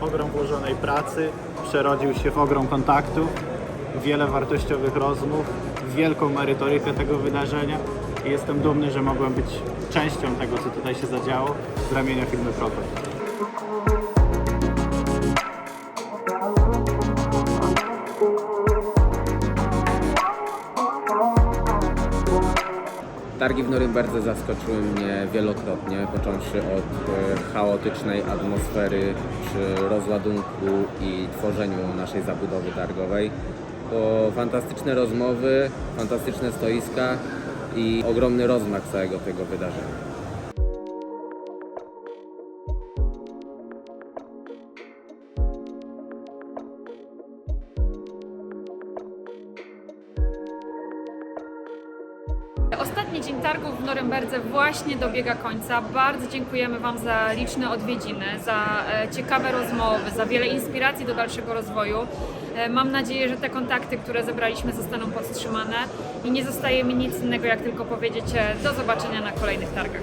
Ogrom włożonej pracy przerodził się w ogrom kontaktu, wiele wartościowych rozmów, wielką merytorykę tego wydarzenia i jestem dumny, że mogłem być częścią tego, co tutaj się zadziało z ramienia firmy Protect. Targi w Norymberdze zaskoczyły mnie wielokrotnie, począwszy od e, chaotycznej atmosfery przy rozładunku i tworzeniu naszej zabudowy targowej, po fantastyczne rozmowy, fantastyczne stoiska i ogromny rozmach całego tego wydarzenia. Ostatni dzień targów w Norymberdze właśnie dobiega końca. Bardzo dziękujemy Wam za liczne odwiedziny, za e, ciekawe rozmowy, za wiele inspiracji do dalszego rozwoju. E, Mam nadzieję, że te kontakty, które zebraliśmy, zostaną podtrzymane i nie zostaje mi nic innego, jak tylko powiedzieć e, do zobaczenia na kolejnych targach.